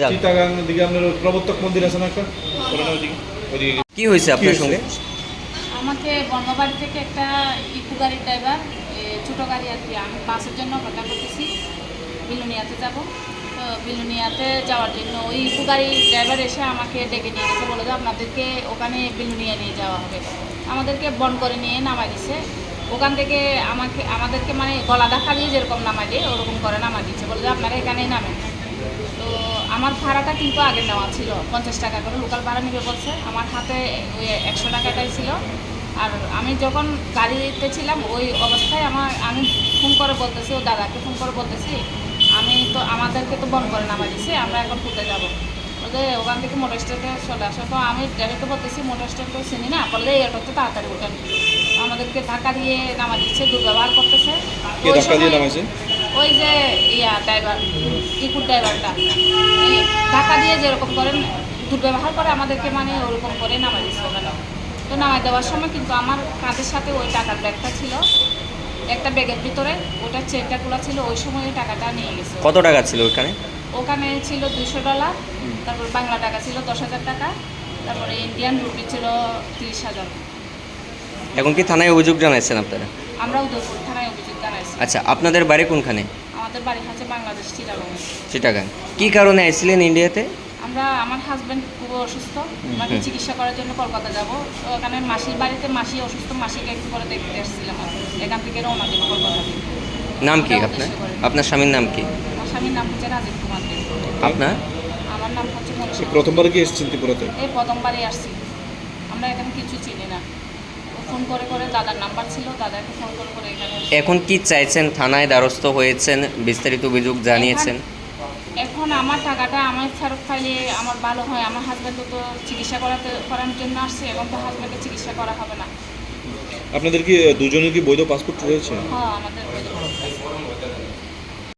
যান চিটাগাং দিকে আপনার প্রবর্তক মন্দির আছে না একটা? ওটা না ওইদিকে ওইদিকে। কি হয়েছে আপনার সঙ্গে? আমাকে বর্ণবাড়ি থেকে একটা ইকু গাড়ির ড্রাইভার ছোটো গাড়ি আর কি আমি বাসের জন্য অপেক্ষা করতেছি। বিলুনিয়াতে যাব। তো বিলুনিয়াতে যাওয়ার জন্য ওই ইকু গাড়ির ড্রাইভার এসে আমাকে ডেকে নিয়ে গেছে বলে যে আপনাদেরকে ওখানে বিলুনিয়া নিয়ে যাওয়া হবে। আমাদেরকে বন করে নিয়ে নামাই দিছে। ওখান থেকে আমাকে আমাদেরকে মানে গলা ধাক্কা দিয়ে যেরকম নামাই দিয়ে ওরকম করে নামাই দিচ্ছে বলে যে আপনারা এখানেই নামেন। তো আমার ভাড়াটা কিন্তু আগে নেওয়া ছিল পঞ্চাশ টাকা করে। লোকাল ভাড়া নেবে বলছে আমার হাতে ওই একশো টাকাটাই ছিল। আর আমি যখন গাড়িতে ছিলাম ওই অবস্থায় আমার আমি ফোন করে বলতেছি ও দাদাকে ফোন করে বলতেছি আমি তো আমাদেরকে তো বন্ধ করে নামা দিছি আমরা এখন কোথায় যাব। বলতে ওখান থেকে মোটর স্ট্যান্ডে চলে আসো। তো আমি ড্রাইভারকে বলতেছি মোটর স্ট্যান্ড তো চিনি না বললে এটাতে তাড়াতাড়ি ওঠেন আমাদেরকে ধাক্কা দিয়ে নামা দিচ্ছে দুর্ব্যবহার করতেছে। ওই যে ইয়া ড্রাইভার ইকুর ড্রাইভারটা ধাক্কা দিয়ে যেরকম করেন দুর্ব্যবহার করে আমাদেরকে মানে ওরকম করে নামাই দিচ্ছে ওখানে তো নামাই দেওয়ার সময় কিন্তু আমার কাঁধের সাথে ওই টাকার ব্যাগটা ছিল একটা ব্যাগের ভিতরে ওটা চেনটা খোলা ছিল ওই সময় ওই টাকাটা নিয়ে গেছে। কত টাকা ছিল ওখানে ওখানে ছিল দুশো ডলার তারপর বাংলা টাকা ছিল দশ হাজার টাকা তারপরে ইন্ডিয়ান রুপি ছিল তিরিশ হাজার। এখন কি থানায় অভিযোগ জানাইছেন আপনারা? আমরা উদয়পুর থানায় অভিযোগ জানাইছি। আচ্ছা আপনাদের বাড়ি কোনখানে? আমাদের বাড়ি হচ্ছে বাংলাদেশ চিরাগং চিটাগাং। কি কারণে আইছিলেন ইন্ডিয়াতে? আমরা আমার হাজব্যান্ড খুব অসুস্থ। ওনাকে চিকিৎসা করার জন্য কলকাতা যাব। তো ওখানে মাসির বাড়িতে মাসি অসুস্থ মাসিকে একটু করে দেখতে এসেছিলাম এখান থেকে রওনা দেবো কলকাতা নাম কি আপনার? আপনার স্বামীর নাম কি? আমার স্বামীর নাম হচ্ছে রাজীব কুমার দে আপনার? আমার নাম হচ্ছে প্রথমবার কি এসেছেন ত্রিপুরাতে? এই প্রথমবারই আসছি। আমরা এখানে কিছু চিনি না। ফোন করে করে দাদার নাম্বার ছিল দাদাকে ফোন করে করে এখানে এখন কি চাইছেন? থানায় দ্বারস্থ হয়েছেন বিস্তারিত অভিযোগ জানিয়েছেন। এখন আমার টাকাটা আমার ফেরত পাইলে আমার ভালো হয় আমার হাজব্যান্ডও তো চিকিৎসা করাতে করার জন্য আসছে এবং তো হাজব্যান্ডকে চিকিৎসা করা হবে না। আপনাদের কি দুজনের কি বৈধ পাসপোর্ট রয়েছে? হ্যাঁ আমাদের বৈধ